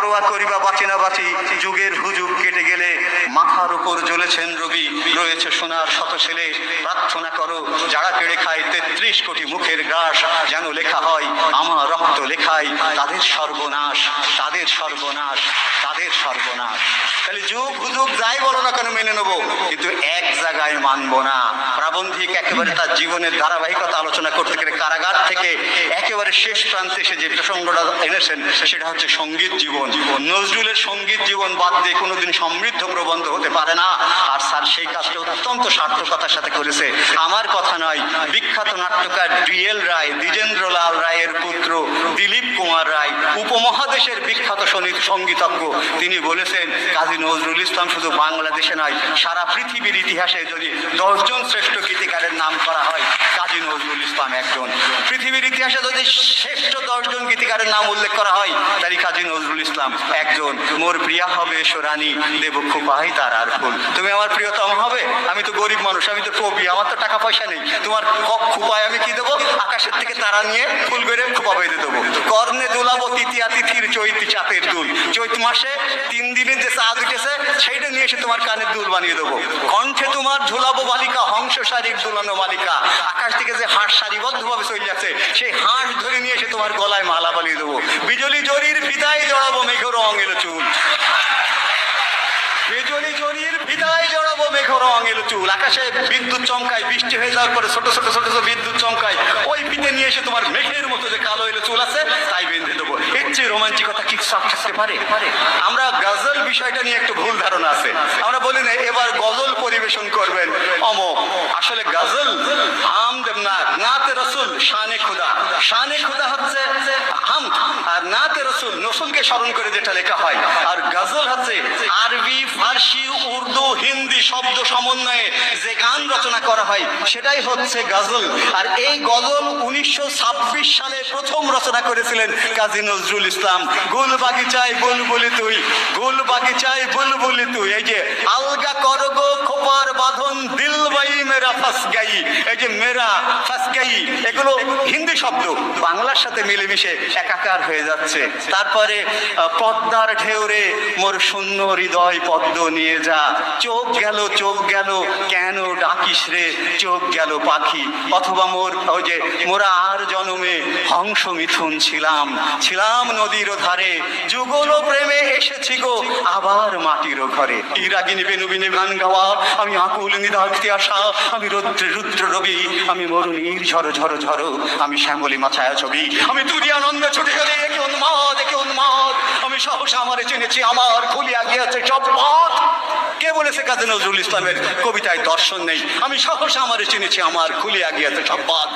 পরোয়া করিবা বাঁচি না বাঁচি, যুগের হুজুগ কেটে গেলে মাথার উপর জ্বলেছেন রবি রয়েছে সোনার শত ছেলে, প্রার্থনা করো, যারা কেড়ে খায় তেত্রিশ কোটি মুখের গ্রাস, যেন লেখা হয়, আমার রক্ত লেখায়, তাদের সর্বনাশ তাদের সর্বনাশ তাদের সর্বনাশ। তাহলে যুগ হুজুগ যাই বলো না কেন মেনে নেব? কিন্তু এক জায়গায় মানবো না। প্রাবন্ধিক একেবারে তার জীবনের ধারাবাহিকতা আলোচনা করতে গেলে কারাগার থেকে একেবারে শেষ প্রান্তে এসে যে প্রসঙ্গটা এনেছেন, সেটা হচ্ছে সংগীত জীবন। নজরুলের সংগীত জীবন বাদ দিয়ে কোনোদিন সমৃদ্ধ প্রবন্ধ হতে পারে না। আর স্যার সেই কাজটা অত্যন্ত সার্থকতার সাথে করেছে। আমার কথা নয়, বিখ্যাত নাট্যকার ডিএল রায়, দ্বিজেন্দ্রলাল রায়ের পুত্র দিলীপ কুমার রায়, উপমহাদেশের বিখ্যাত সঙ্গীত- সঙ্গীতজ্ঞ। তিনি বলেছেন, কাজী নজরুল ইসলাম শুধু বাংলাদেশে নয়, সারা পৃথিবীর ইতিহাসে যদি দশজন শ্রেষ্ঠ গীতিকারের নাম করা হয়, কাজী নজরুল ইসলাম একজন। পৃথিবীর ইতিহাসে যদি শ্রেষ্ঠ দশজন গীতিকারের নাম উল্লেখ করা হয়। তারই কাজী নজরুল ইসলাম। একজন। মোর প্রিয়া হবে সোরানি দেব খোপাই তার আর ফুল। তুমি আমার প্রিয়তম হবে, আমি তো গরিব মানুষ, আমি তো কবি, আমার তো টাকা পয়সা নেই। তোমার খোপায় আমি কি দেবো? আকাশের থেকে তারা নিয়ে ফুল করে খোপা বেঁধে দেবো। কর্ণে দোলাবো তৃতীয়া তিথির চৈতি চাঁদের দুল। চৈত মাসে তিন দিনের যে চাঁদ উঠেছে, সেইটা নিয়ে এসে তোমার কানের দুল বানিয়ে দেবো। কণ্ঠে তোমার ঝুলাবো বালিকা, হংস শারীর দুলানো বালিকা। আকাশ থেকে যে হাঁস সারিবদ্ধভাবে চলে যাচ্ছে, সেই হাঁস ধরে নিয়ে এসে তোমার গলায় মালা বানিয়ে দেবো। বিজলি জরির ফিতায় জড়াবো মেঘ রং এলো চুল। বিজলি জরির বিদায় জড়াবো মেঘ রং এলো চুল। আকাশে বিদ্যুৎ চমকায়, বৃষ্টি হয়ে যাওয়ার পরে ছোট ছোট ছোট ছোট বিদ্যুৎ চমকায়, ওই ফিতে নিয়ে এসে তোমার মেঘের মতো যে কালো এলো চুল আছে, তাই বেঁধে দেবো। এর চেয়ে রোমাঞ্চিকতা কি সব থাকতে পারে? আমরা গজল বিষয়টা নিয়ে একটু ভুল ধারণা আছে। আমরা বলি না, এবার গজল পরিবেশন করবেন। অমক আসলে গজল, হাম না নাতে রসুল, শানে খুদা। শানে খুদা হচ্ছে হাম আর নাতে রসুল নসুলকে স্মরণ করে যেটা লেখা হয়। আর গজল হচ্ছে আরবি, ফার্সি, উর্দু, হিন্দি শব্দ সমন্বয়ে যে গান রচনা করা হয়, সেটাই হচ্ছে গজল। আর এই গজল উনিশশো ছাব্বিশ সালে প্রথম রচনা করেছিলেন কাজী নজরুল ইসলাম। গুল বাগিচায় বুলবুলি তুই, গুল বাগিচায় বুলবুলি তুই। এই যে, আলগা করগো খোপার বাঁধন দিল বাই মেরা ফাস গাই এই যে মেরা ফাস এগুলো হিন্দি শব্দ। বাংলার সাথে মিলেমিশে একাকার হয়ে যাচ্ছে। তারপরে পদ্মার ঢেউরে মোর শূন্য হৃদয় পদ্ম নিয়ে যা। চোখ গেল চোখ গেল, কেন ডাকিস রে? চোখ গেল পাখি। অথবা মোর, ওই যে মোরা আর জনমে হংস মিথুন ছিলাম। ছিলাম নদীর ধারে, যুগল প্রেমে এসেছি গো আবার মাটির ঘরে। ইরাগিনী বেনুবিনে গান গাওয়া, আমি আকুল নিদাক্তি আসা আমি রুদ্র রুদ্র রবি, আমি মরুণীর ঝড়ো ঝড়ো ঝড়ো আমি শ্যামলী মাছায়া ছবি। আমি তুরি আনন্দ ছুটে গেলে একে উন্মাদ একে উন্মাদ। আমি সহসা আমারে চিনেছি, আমার খুলিয়া গিয়েছে সব পথ কে বলেছে কাজী নজরুল ইসলামের কবিতায় দর্শন নেই? আমি সহসা আমারে চিনেছি, আমার খুলিয়া গিয়েছে সব পথ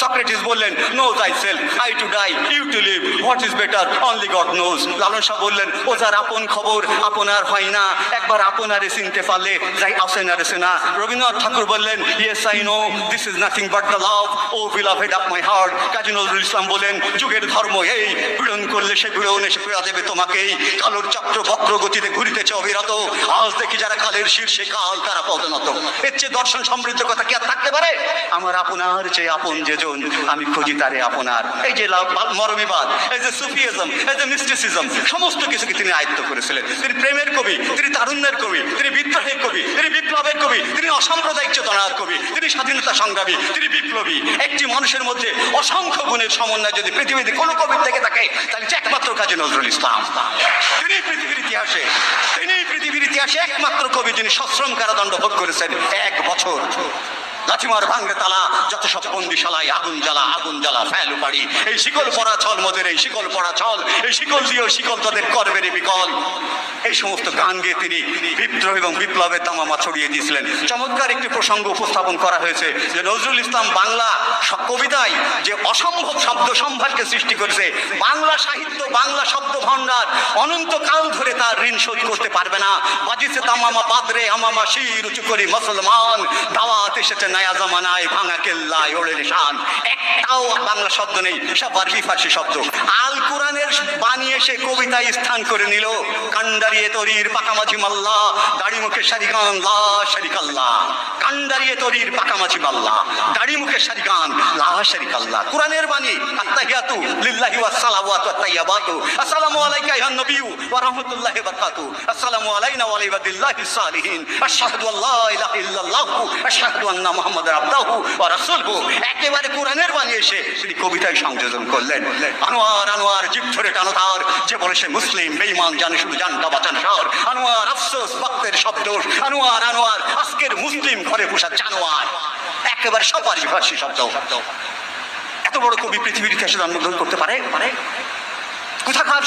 সক্রেটিস বললেন now I shall I to die you to live what is better only God knows Lalon Shah বললেন, ও যার আপন খবর, আপনার হয় না। একবার আপনারে চিনতে পারলে যাই আসেন আর না রবীন্দ্রনাথ ঠাকুর বললেন yes I know this is nothing but the love o beloved of my heart Kazi Nazrul Islam বলেন যুগের ধর্ম এই। পীড়ন করলে সে পীড়ন এসে পীড়া দেবে তোমাকেই। কালোর চক্র বক্র গতিতে ঘুরিতেছে অবিরত আজ দেখি যারা কালের শীর্ষে কাল, তারা পদনত এর চেয়ে দর্শন সমৃদ্ধ কথা কি আর থাকতে পারে? আমার আপনার চেয়ে আপন যেজন, আমি খুঁজি তারে আপনার। এই যে মরমিবাদ এই যে সুফিজম এই যে মিস্টিসিজম, সমস্ত কিছুকে তিনি আয়ত্ত করেছিলেন। তিনি প্রেমের কবি, তিনি তারুণ্যের কবি, তিনি বিদ্রোহের কবি, তিনি বিপ্লবের কবি, তিনি অসাম্প্রদায়িক চেতনার কবি, তিনি স্বাধীনতা সংগ্রামী, তিনি বিপ্লবী। একটি মানুষের মধ্যে অসংখ্য গুণের সমন্বয় যদি পৃথিবীতে কোনো কবির থেকে থাকে, তাহলে একমাত্র কাজী নজরুল ইসলাম। তিনি পৃথিবীর ইতিহাসে, তিনি পৃথিবীর ইতিহাসে একমাত্র কবি যিনি সশ্রম কারাদণ্ড ভোগ করেছেন এক বছর। লাঠিমার ভাঙ্গে তালা, যত সব বন্দিশালায় আগুন জ্বালা আগুন জ্বালা ফ্যাল পাড়ি। এই শিকল পড়া ছল মোদের, এই শিকল পড়া ছল এই শিকল দিয়েও শিকল তাদের করবে রে বিকল। এই সমস্ত গান গেয়ে তিনি বিদ্রোহ এবং বিপ্লবের তামামা ছড়িয়ে দিয়েছিলেন। চমৎকার একটি প্রসঙ্গ উপস্থাপন করা হয়েছে যে নজরুল ইসলাম বাংলা কবিতায় যে অসম্ভব শব্দ সম্ভারকে সৃষ্টি করেছে, বাংলা সাহিত্য, বাংলা শব্দ ভাণ্ডার, অনন্তকাল ধরে তার ঋণ শোধ করতে পারবে না। বাজিছে তামামা পাদরে আমামা শির, উঁচু করি মুসলমান, দাওয়াত এসেছে নয়া জামানায়, ভাঙা কেল্লায় ওড়ে নিশান। একটাও বাংলা শব্দ নেই সব আরবি ফার্সি শব্দ। আল কোরআনের বানিয়ে সে কবিতায় স্থান করে নিল। কান্ডারিয়ে তরির পাকামাঝি মাল্লা, দাড়ি মুখে শারিগান লা শারিকাল্লাহ কান্ডারিয়ে তরির পাকামাঝি মাল্লা, দাড়ি মুখে শারিগান লা শারিকাল্লাহ কোরআনের বাণী, আত্তাহিয়াতু লিল্লাহি ওয়াস সালাওয়াতু ওয়াত তাইয়্যিবাতু আসসালামু আলাইকা আইয়ুহান নবিয়্যু ওয়া রাহমাতুল্লাহি ওয়া বারাকাতু। আসসালামু আলাইনা ওয়া আলা ইবাদিল্লাহিস সালিহিন। আশহাদু আল্লা ইলাহা ইল্লাল্লাহু, আশহাদু আন্না মুহাম্মাদার আবদুহু ওয়া রাসূলুহু। একেবারে কোরআনের বাণী এসে তিনি কবিতায় সংযোজন করলেন। আনোয়ার আনোয়ার জিভ ধরে টানো তার। যে বলে সে মুসলিম, বেঈমান, জানে শুধু জানটা বাঁচান সার আনোয়ার আফসোস, ভক্তের শব্দ আনোয়ার আনোয়ার, আজকের মুসলিম ঘরে পোষা জানোয়ার। একেবারে সবারই ভাষী শব্দ। এত বড় কবি পৃথিবীর ইতিহাসে জন্মগ্রহণ করতে পারে? কোথাকার